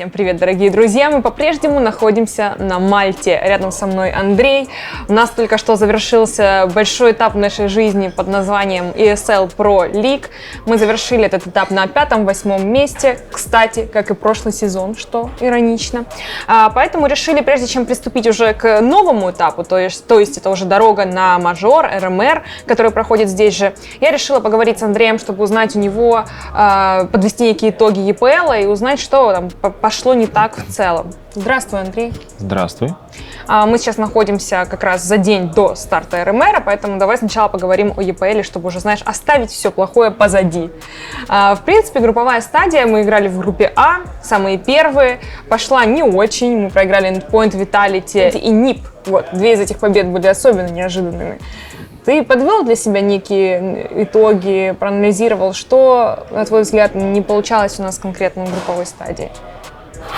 Всем привет, дорогие друзья! Мы по-прежнему находимся на Мальте. Рядом со мной Андрей. У нас только что завершился большой этап нашей жизни под названием ESL Pro League. Мы завершили этот этап на пятом-восьмом месте. Кстати, как и прошлый сезон, что иронично. А, поэтому решили, прежде чем приступить уже к новому этапу, то есть, то есть это уже дорога на мажор, РМР, который проходит здесь же, я решила поговорить с Андреем, чтобы узнать у него, а, подвести некие итоги ЕПЛ и узнать, что там по пошло не так в целом. Здравствуй, Андрей. Здравствуй. А, мы сейчас находимся как раз за день до старта РМР, поэтому давай сначала поговорим о ЕПЛ, чтобы уже, знаешь, оставить все плохое позади. А, в принципе, групповая стадия, мы играли в группе А, самые первые, пошла не очень, мы проиграли Endpoint, Vitality и NIP. Вот, две из этих побед были особенно неожиданными. Ты подвел для себя некие итоги, проанализировал, что, на твой взгляд, не получалось у нас конкретно в групповой стадии?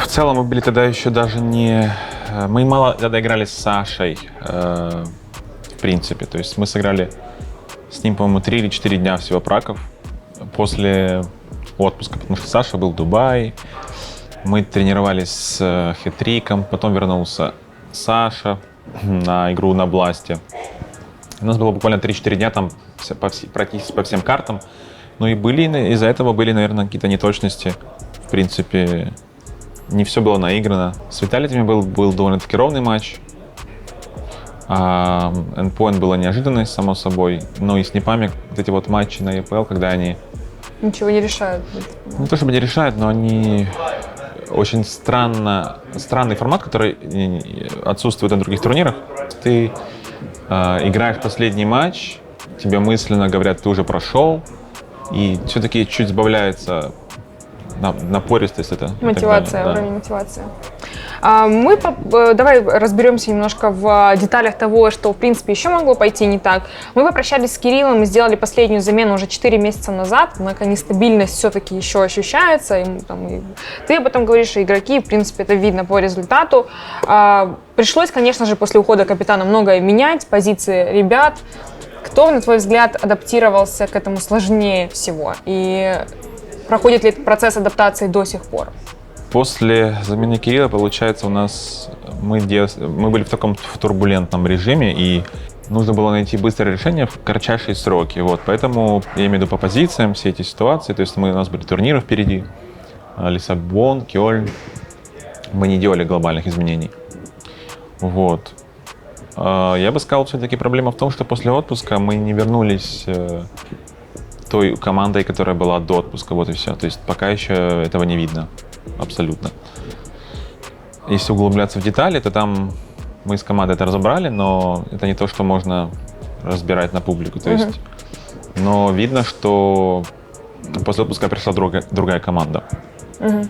В целом мы были тогда еще даже не... Э, мы мало тогда играли с Сашей, э, в принципе. То есть мы сыграли с ним, по-моему, 3 или 4 дня всего праков после отпуска, потому что Саша был в Дубае. Мы тренировались с э, Хитриком, потом вернулся Саша на игру на Бласте. У нас было буквально 3-4 дня там по, практически по всем картам. Ну и были из-за этого были, наверное, какие-то неточности. В принципе, не все было наиграно. С Виталитами был, был довольно-таки ровный матч. А Endpoint было неожиданность, само собой. Но и с Непами вот эти вот матчи на EPL, когда они... Ничего не решают. Не то чтобы не решают, но они очень странно, странный формат, который отсутствует на других турнирах. Ты э, играешь последний матч, тебе мысленно говорят, ты уже прошел, и все-таки чуть сбавляется напористость это. Мотивация, далее, уровень мотивации. А, мы э, давай разберемся немножко в деталях того, что в принципе еще могло пойти не так. Мы попрощались с Кириллом и сделали последнюю замену уже 4 месяца назад, однако нестабильность все-таки еще ощущается. И, там, и ты об этом говоришь, и игроки, в принципе, это видно по результату. А, пришлось, конечно же, после ухода капитана многое менять, позиции ребят. Кто, на твой взгляд, адаптировался к этому сложнее всего? И Проходит ли этот процесс адаптации до сих пор? После замены Кирилла, получается, у нас мы, дел... мы были в таком турбулентном режиме, и нужно было найти быстрое решение в кратчайшие сроки. Вот, поэтому я имею в виду по позициям все эти ситуации. То есть мы, у нас были турниры впереди, а, Лиссабон, Кёльн. Мы не делали глобальных изменений. Вот. А, я бы сказал, все-таки проблема в том, что после отпуска мы не вернулись э, той командой, которая была до отпуска, вот и все. То есть пока еще этого не видно, абсолютно. Если углубляться в детали, то там мы с командой это разобрали, но это не то, что можно разбирать на публику. То есть, uh-huh. но видно, что после отпуска пришла другая, другая команда. Uh-huh.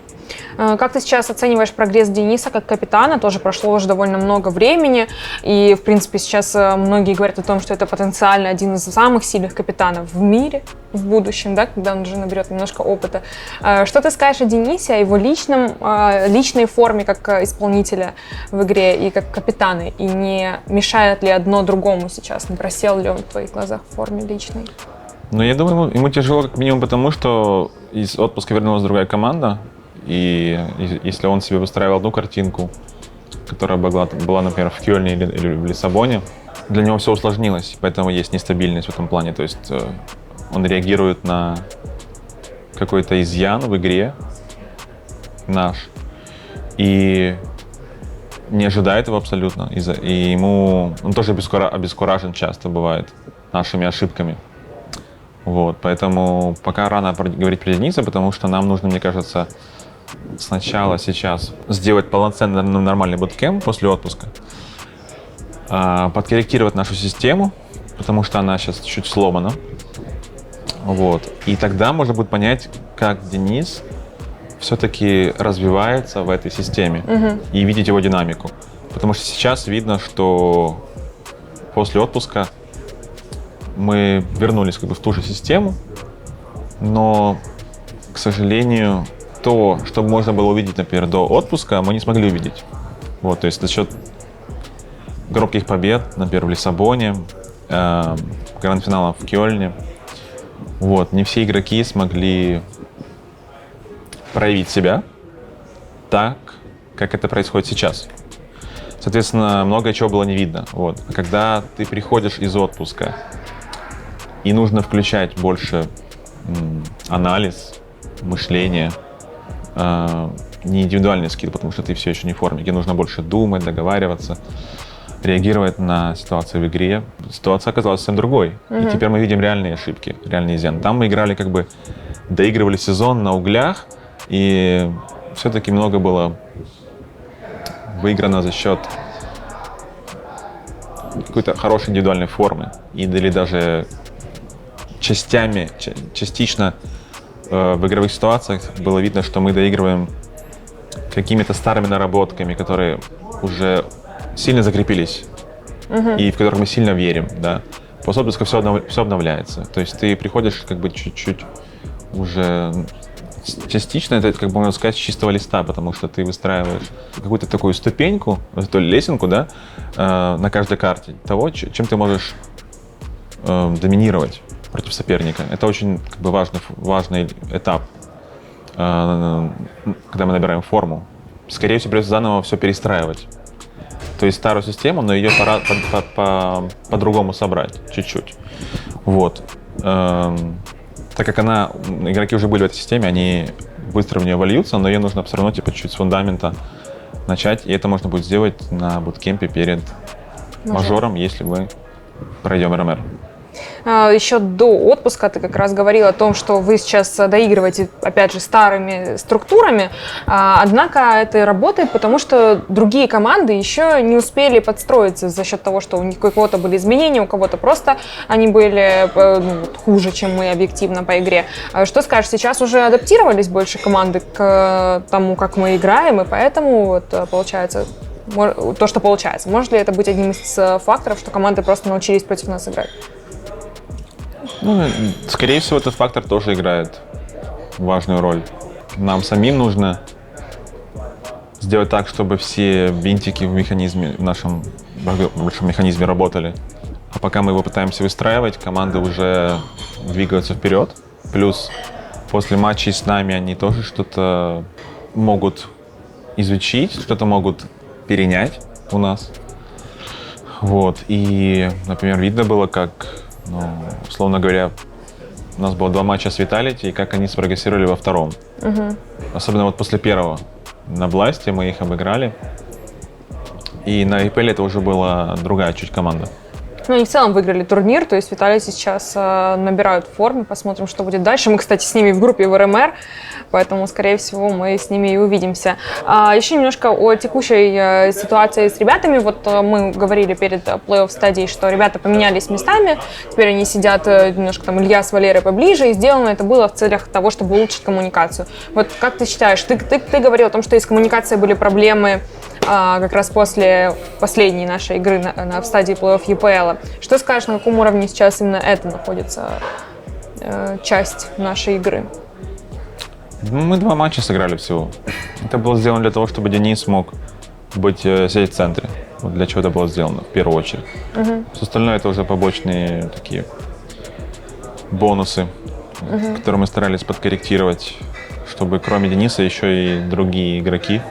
Э, как ты сейчас оцениваешь прогресс Дениса как капитана? Тоже прошло уже довольно много времени, и, в принципе, сейчас э, многие говорят о том, что это потенциально один из самых сильных капитанов в мире в будущем, да, когда он уже наберет немножко опыта. Э, что ты скажешь о Денисе, о его личном, личной форме как исполнителя в игре и как капитана? И не мешает ли одно другому сейчас? Не просел ли он в твоих глазах в форме личной? Ну, я думаю, ему, ему тяжело как минимум потому, что из отпуска вернулась другая команда, и если он себе выстраивал одну картинку, которая была, была например, в Кёльне или, или в Лиссабоне, для него все усложнилось, поэтому есть нестабильность в этом плане. То есть э, он реагирует на какой-то изъян в игре наш и не ожидает его абсолютно. И ему он тоже обескуражен часто бывает нашими ошибками. Вот, поэтому пока рано говорить про Дениса, потому что нам нужно, мне кажется, сначала сейчас сделать полноценный нормальный буткемп после отпуска, а, подкорректировать нашу систему, потому что она сейчас чуть сломана. Вот. И тогда можно будет понять, как Денис все-таки развивается в этой системе угу. и видеть его динамику. Потому что сейчас видно, что после отпуска мы вернулись как бы в ту же систему, но, к сожалению, то, что можно было увидеть, например, до отпуска, мы не смогли увидеть. Вот, то есть за счет громких побед, например, в Лиссабоне, э, гранд-финала в Кёльне, вот, не все игроки смогли проявить себя так, как это происходит сейчас. Соответственно, много чего было не видно. Вот. А когда ты приходишь из отпуска, и нужно включать больше м, анализ, мышление, не индивидуальный скилл, потому что ты все еще не в форме, где нужно больше думать, договариваться, реагировать на ситуации в игре. Ситуация оказалась совсем другой. И теперь мы видим реальные ошибки, реальный изъян. Там мы играли как бы, доигрывали сезон на углях, и все-таки много было выиграно за счет какой-то хорошей индивидуальной формы. И, или даже частями, ча- частично в игровых ситуациях было видно, что мы доигрываем какими-то старыми наработками, которые уже сильно закрепились и в которых мы сильно верим, да. После отпуска все, все обновляется. То есть ты приходишь как бы чуть-чуть уже с- частично, это как бы можно сказать, с чистого листа, потому что ты выстраиваешь какую-то такую ступеньку, эту лесенку, да, э, на каждой карте того, чем ты можешь э, доминировать против соперника. Это очень как бы, важный, важный этап, э, когда мы набираем форму. Скорее всего, придется заново все перестраивать. То есть старую систему, но ее пора по- по- по- по-другому собрать чуть-чуть. Вот. Эм, так как она, игроки уже были в этой системе, они быстро в нее вольются, но ее нужно все равно типа чуть с фундамента начать, и это можно будет сделать на буткемпе перед мажором, если мы пройдем РМР. А, Еще до отпуска ты как раз говорил о том, что вы сейчас доигрываете, опять же, старыми структурами. А, Однако это работает, потому что другие команды еще не успели подстроиться за счет того, что у них у кого-то были изменения, у кого-то просто они были э, ну, хуже, чем мы объективно по игре. А Что скажешь, сейчас уже адаптировались больше команды к э, тому, как мы играем, и поэтому вот э, получается то, что получается. Может ли это быть одним из факторов, что команды просто научились против нас играть? Ну, скорее всего, этот фактор тоже играет важную роль. Нам самим нужно сделать так, чтобы все винтики в механизме, в нашем большом механизме работали. А пока мы его пытаемся выстраивать, команды уже двигаются вперед. Плюс после матчей с нами они тоже что-то могут изучить, что-то могут перенять у нас. Вот. И, например, видно было, как, ну, условно говоря, у нас было два матча с Виталити, и как они спрогрессировали во втором. Особенно вот после первого. На Бласте мы их обыграли. И на IPL это уже была другая чуть команда. Ну, они в целом выиграли турнир, то есть Виталий сейчас э, набирают в форме, посмотрим, что будет дальше. Мы, кстати, с ними в группе в РМР, поэтому, скорее всего, мы с ними и увидимся. А, еще немножко о текущей э, ситуации с ребятами. Вот э, мы говорили перед э, плей-офф стадией, что ребята поменялись местами, теперь они сидят немножко там Илья с Валерой поближе, и сделано это было в целях того, чтобы улучшить коммуникацию. Вот как ты считаешь, ты, ты, ты говорил о том, что из коммуникации были проблемы а, как раз после последней нашей игры на, на- в стадии плей-офф ЕПЛ. Что скажешь, на каком уровне сейчас именно это находится часть нашей игры? Ну, Мы два матча сыграли всего. Это было сделано для того, чтобы Денис мог быть э, здесь в центре. Вот для чего это было сделано в первую очередь. Все остальное это уже побочные такие бонусы, которые мы старались подкорректировать, чтобы кроме Дениса еще и другие игроки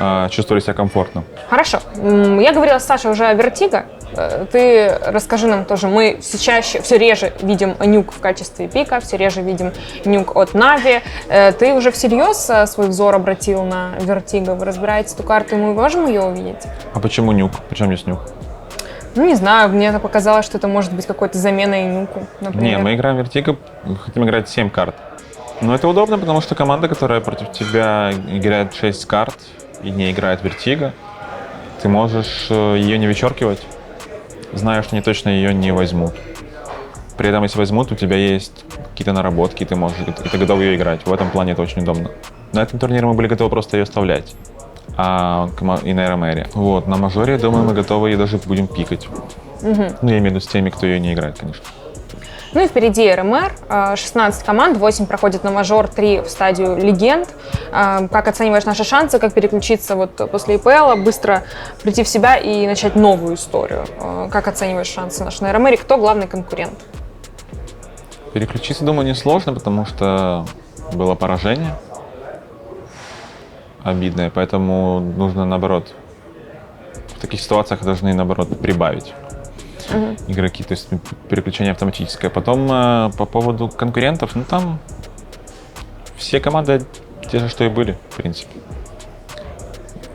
а, чувствовали себя комфортно. Хорошо. Я говорила с Сашей уже о Вертиго. Э, Ты расскажи нам тоже. Мы все чаще, все реже видим нюк в качестве пика, все реже видим нюк от Нави. Э, Ты уже всерьез э, свой взор обратил на Вертиго? Вы разбираете эту карту, и мы можем ее увидеть? А почему нюк? Причем здесь нюк? Ну, не знаю, мне это показалось, что это может быть какой-то заменой нюку, например. Не, мы играем Вертиго, хотим играть 7 карт. Но это удобно, потому что команда, которая против тебя играет 6 карт и не играет Вертиго, ты можешь ее не вычеркивать, зная, что они точно ее не возьмут. При этом, если возьмут, у тебя есть какие-то наработки, ты можешь, и ты готов ее играть. В этом плане это очень удобно. На этом турнире мы были готовы просто ее оставлять. А, и на Эромере. Вот, на мажоре, я думаю, мы готовы ее даже будем пикать. Ну, я имею в виду с теми, кто ее не играет, конечно. Ну и впереди РМР, э, 16 команд, 8 проходят на мажор, 3 в стадию легенд. Э, Как оцениваешь наши шансы, как переключиться вот после ИПЛ, быстро прийти в себя и начать новую историю? Э, Как оцениваешь шансы наши на РМР? Кто главный конкурент? Переключиться, думаю, несложно, потому что было поражение. обидное, поэтому нужно наоборот. В таких ситуациях должны наоборот прибавить игроки, то есть переключение автоматическое. Потом э, по поводу конкурентов, ну там все команды те же, что и были, в принципе.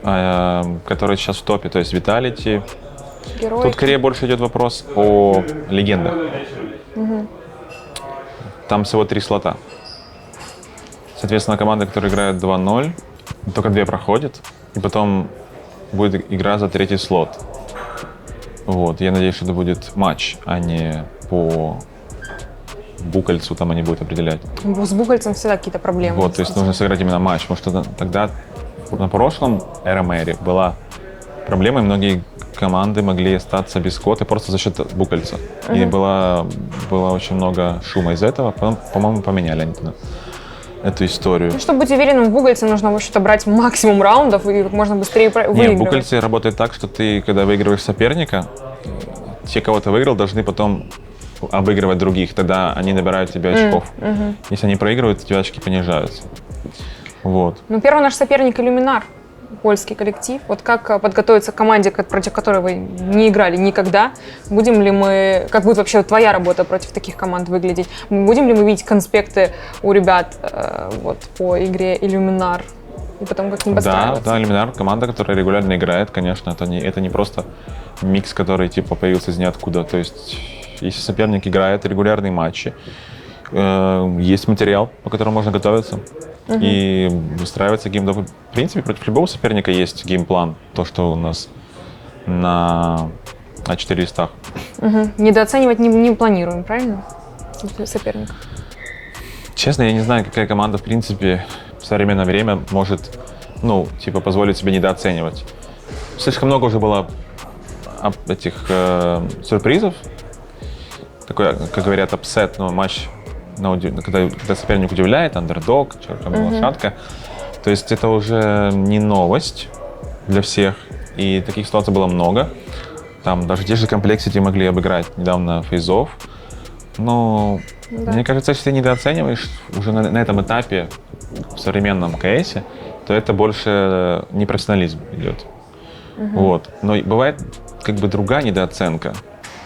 А, э, которые сейчас в топе, то есть Vitality. Герой. Тут скорее больше идет вопрос о легендах. Там всего три слота. Соответственно, команда, которая играет 2-0, только две проходят, и потом будет игра за третий слот. Вот, я надеюсь, что это будет матч, а не по букальцу там они будут определять. С Бугальцем всегда какие-то проблемы. Вот, то есть нужно сыграть именно матч, потому что тогда на прошлом РМР была проблема, и многие команды могли остаться без коты просто за счет букальца. И было, было очень много шума из этого. Потом, по-моему, поменяли они тогда эту историю. Ну, чтобы быть уверенным в Бугальце, нужно в общем-то брать максимум раундов и как можно быстрее про- Не, в выигрывать. букальце работает так, что ты, когда выигрываешь соперника, те, кого ты выиграл, должны потом обыгрывать других. Тогда они набирают тебе очков. Если они проигрывают, у тебя очки понижаются. Вот. Ну, первый наш соперник Иллюминар, польский коллектив. Вот как э, подготовиться к команде, ко- против которой вы не играли никогда? Будем ли мы, как будет вообще твоя работа против таких команд выглядеть? Будем ли мы видеть конспекты у ребят э, вот по игре Иллюминар? И потом как ним Да, да, Эльминар, команда, которая регулярно играет, конечно, это не, это не просто микс, который типа появился из ниоткуда. То есть, если соперник играет регулярные матчи, э, есть материал, по которому можно готовиться и выстраивается геймдоп. В принципе, против любого соперника есть геймплан, то, что у нас на А4 листах. Мгм. Недооценивать не, не планируем, правильно? Соперник. Честно, я не знаю, какая команда, в принципе, в современное время может, ну, типа, позволить себе недооценивать. Слишком много уже было этих э, сюрпризов. Такой, как говорят, апсет, ну, матч, на когда, когда соперник удивляет, андердог, черная лошадка. То есть это уже не новость для всех. И таких ситуаций было много. Там даже те же комплексити могли обыграть недавно фейзов. Но Да. мне кажется, если ты недооцениваешь уже на, на этом этапе в современном КС, то это больше непрофессионализм идет. Вот. Но бывает как бы другая недооценка.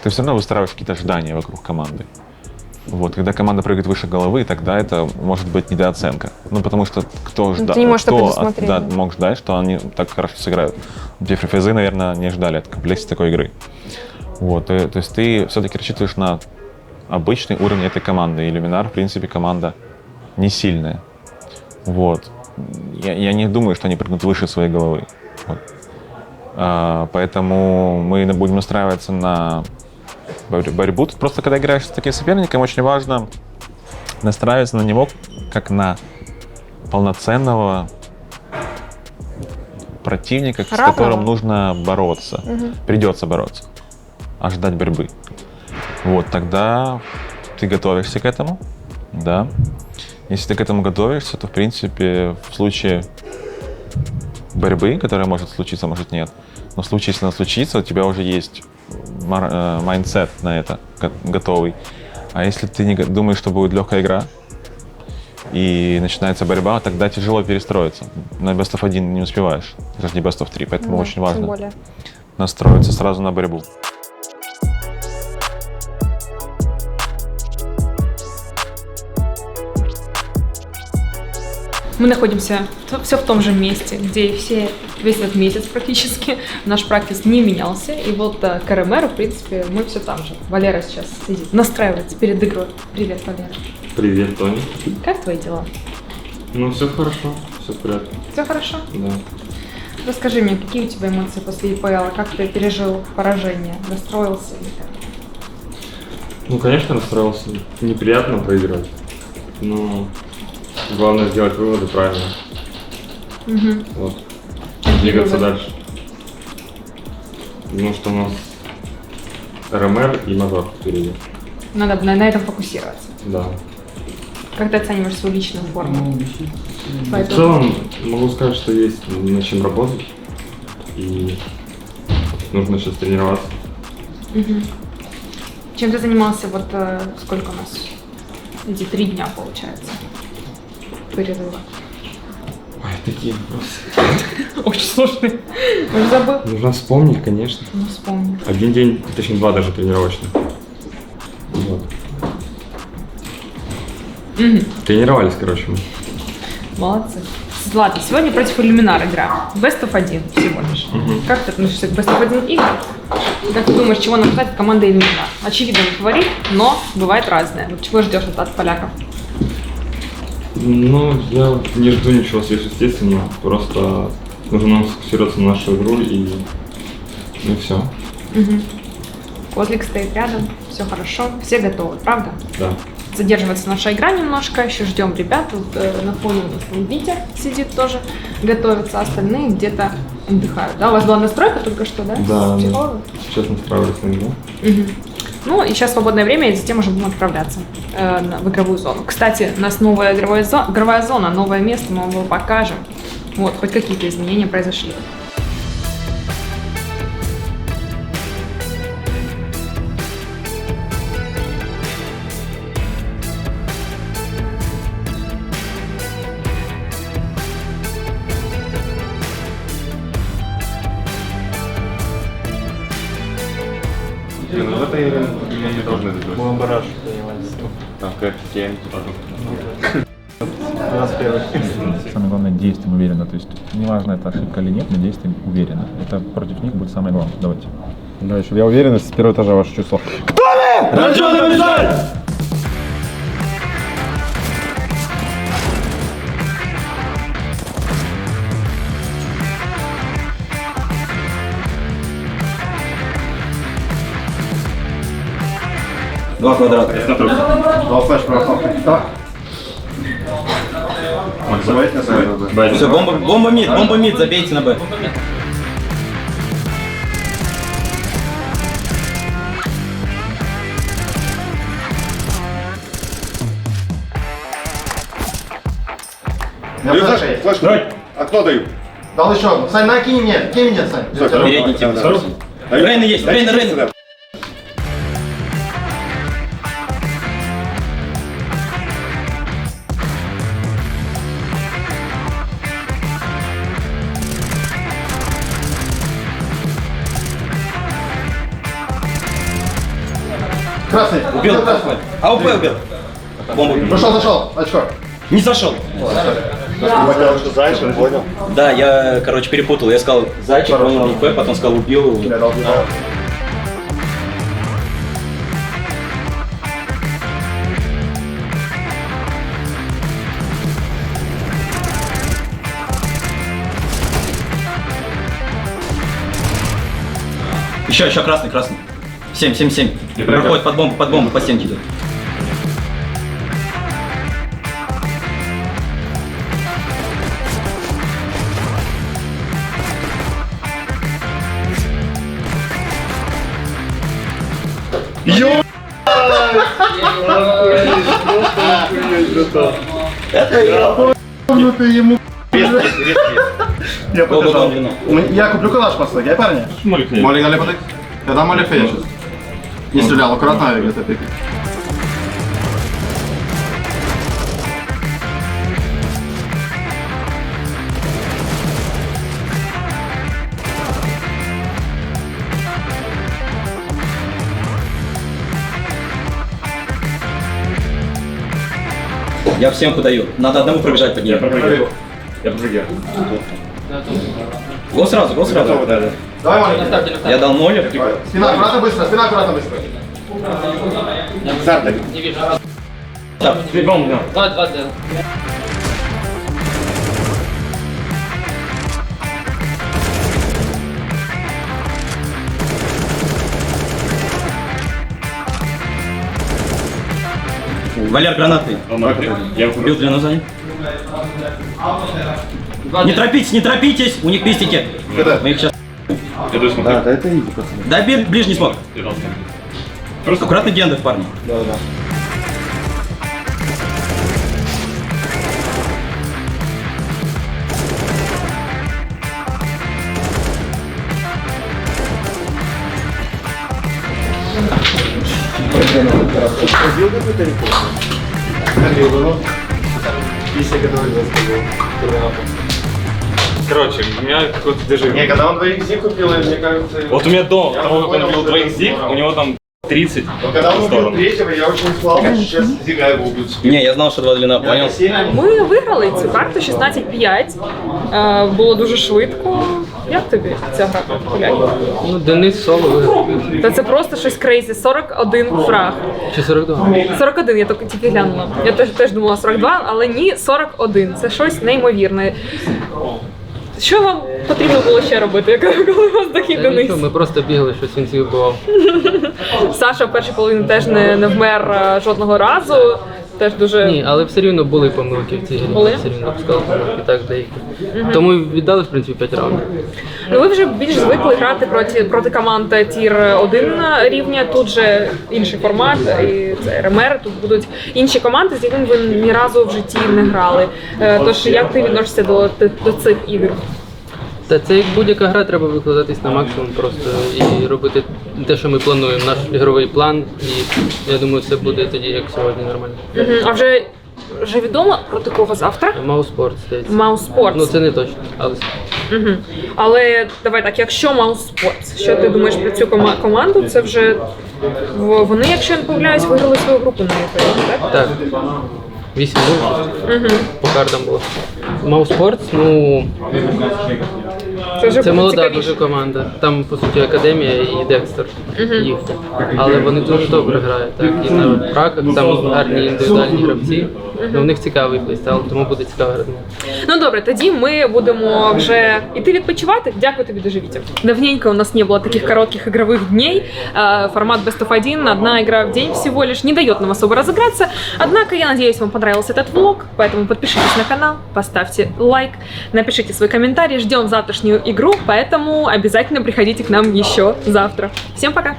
Ты все равно выстраиваешь какие-то ожидания вокруг команды. Вот, когда команда прыгает выше головы, тогда это может быть недооценка. Ну, потому что кто ждал, это кто предусмотреть, да, мог ждать, что они так хорошо сыграют. Джеффри Фейзы, наверное, не ждали от комплекса такой игры. Вот, и- то есть ты все-таки рассчитываешь на обычный уровень этой команды. И Люминар, в принципе, команда не сильная. Вот. Я, я не думаю, что они прыгнут выше своей головы. Вот. А, поэтому мы будем настраиваться на борьбу. Тут просто когда играешь с таким соперником, очень важно настраиваться на него как на полноценного противника, с Равного. которым нужно бороться. Придется бороться. Ожидать борьбы. Вот, тогда ты готовишься к этому, да. Если ты к этому готовишься, то, в принципе, в случае борьбы, которая может случиться, может нет, но в случае, если она случится, у тебя уже есть майндсет на это го- готовый. А если ты не думаешь, что будет легкая игра, и начинается борьба, тогда тяжело перестроиться. На Best of 1 не успеваешь, даже не Best of 3, поэтому Да, очень важно настроиться сразу на борьбу. Мы находимся все в том же месте, где все, весь этот месяц практически. Наш практис не менялся. И вот э, к РМР, в принципе, мы все там же. Валера сейчас сидит, настраивается перед игрой. Привет, Валера. Привет, Тони. Как твои дела? Ну, все хорошо, все в порядке. Все хорошо? Да. Расскажи мне, какие у тебя эмоции после ИПЛ? Как ты пережил поражение? Расстроился или как? Ну, конечно, расстроился. Неприятно проиграть. Но главное сделать выводы правильно. Мгм. Вот. Двигаться выводы? дальше. Потому что у нас РМР и Мазар впереди. Надо на, на этом фокусироваться. Да. Как ты оцениваешь свою личную форму? В Поэтому- целом, могу сказать, что есть над чем работать. И нужно сейчас тренироваться. Мгм. Чем ты занимался вот э, сколько у нас? Эти три дня получается. Перерыва. Ой, Какие вопросы? Очень сложный. Уже забыл? Нужно вспомнить, конечно. Ну, вспомнил. Один день, точнее два даже тренировочных. Вот. Мгм. Тренировались, короче, мы. Молодцы. Ладно, сегодня против Иллюминар игра. Best of 1 всего лишь. Как ты относишься к Best of 1 играм? Как ты думаешь, чего нам ждать от команды Иллюминар? Очевидно, он фаворит, но бывает разное. Вот чего ждешь от, от поляков? Ну, я не жду ничего сверхъестественного. Просто нужно нам сфокусироваться на нашу игру и, и все. Котлик стоит рядом, все хорошо, все готовы, правда? Да. Задерживается наша игра немножко, еще ждем ребят. Тут э, на фоне у нас там Витя сидит тоже, готовится, а остальные где-то отдыхают. Да, у вас была настройка только что, да? Да, С психологом? Сейчас настраивались на игру. Мгм. Ну, и сейчас свободное время, и затем уже будем отправляться э, в игровую зону. Кстати, у нас новая игровая, зо- игровая зона, новое место, мы вам его покажем. Вот, хоть какие-то изменения произошли. Неважно, это ошибка или нет, мы действуем уверенно. Это против них будет самое главное. Давайте. Да, чтобы я уверенность с первого этажа ваше чувство. Два квадрата. Два флеш Так. Максимально на себя. Все, бомба, бомба мид, бомба мид, забейте на Б. Я флеш есть. Флеш. Окно даю. Дал еще одну. Сань, накинь мне. Кинь мне, Сань. Передний тип. Рейна есть, Рейна, Рейна. Убил. А УП убил. Бомбу убил. Зашел, зашел. Очко. Не зашел. что Зайчик, понял. Да, я, короче, перепутал. Я сказал зайчик, понял УП, потом сказал убил. Еще, еще красный, красный. 7, 7, 7. Проходит под бомбу, под бомбу, по стенке идет. Ну ты ему. Я Бомба, подержал. бомба, У меня- Я куплю калаш просто, я парни. Молик. Молик поток. Я дам Молик я сейчас. Не стрелял, аккуратно где-то пик. Я всем подаю. Надо одному пробежать под ним. Я подругаю. Го сразу, го сразу. Давай, Молик. Я дал молю. Спина аккуратно быстро, спина аккуратно быстро. Так, Валер, гранаты. Я Убил длину сзади. Не торопитесь, не торопитесь, у них пистики. Мы их сейчас... Я даю смотреть. да это иди, пацаны. Да, бе- ближний. Я смотреть. Просто аккуратно гендов, парни. Да, да. Після, который засказал. Короче, у меня какой-то дежавю. Не, когда он двоих зи купил, мне кажется... Вот у меня до Я того, как он что двоих это у него там 30 Но когда он убил третьего, я очень испугался, что сейчас зига его убьют. Не, я знал, що два длина, понял? Ми виграли цю карту 16-5. Е, Було дуже швидко. Як тобі ця гра? Гуляй? Ну, Денис Соло виграв. Та це просто щось крейзі. 41 фраг. Чи 42? 41, я тільки тільки глянула. Я теж, теж думала 42, але ні, 41. Це щось неймовірне. Що вам потрібно було ще робити, коли у вас такий Та Денис? нічого, ми просто бігали, щось він всіх вбивав. Саша в першій половині теж не, не вмер е, жодного разу. Теж дуже Ні, але все рівно були помилки в цій грі. Були? Все рівно допускали помилки, так, деякі. Тому віддали, в принципі, 5 раундів. Ну, ви вже більш звикли грати проти, проти команд тір 1 рівня. Тут же інший формат, і це РМР. Тут будуть інші команди, з якими ви ні разу в житті не грали. Е, Тож як ти відносишся до, до цих ігор? Та це як будь-яка гра, треба викладатись на максимум просто і робити те, що ми плануємо, наш ігровий план. І я думаю, все буде тоді, як сьогодні, нормально. Мгм. А вже, вже відомо проти кого завтра? Маус-спорт, здається. Маус Спортс. Ну це не точно, але Мгм. Але давай так, якщо Маус Спортс, що ти думаєш про цю кома- команду? Це вже в- вони, якщо я не помиляюсь, виграли свою групу на Європі, так? так. 8 0 Угу. по картам було. Маус-спорт, ну Це вже Це буде молода цікавіше. дуже команда. Там по суті академія і Декстер їхня. Але вони дуже добре грають. Так і на праках там гарні індивідуальні гравці. Ну, в них цікавий плейстайл, тому буде цікаво грати. Ну добре, тоді ми будемо вже іти відпочивати. Дякую тобі дуже, Витя. Давненько у нас не было таких коротких игровых дней. Э, Формат Best of 1, одна игра в день всего лишь, не дает нам особо разыграться. Однако, я надеюсь, вам понравился этот влог, поэтому подпишитесь на канал, поставьте лайк, напишите свой комментарий, ждем завтрашнюю игру, поэтому обязательно приходите к нам еще завтра. Всем пока!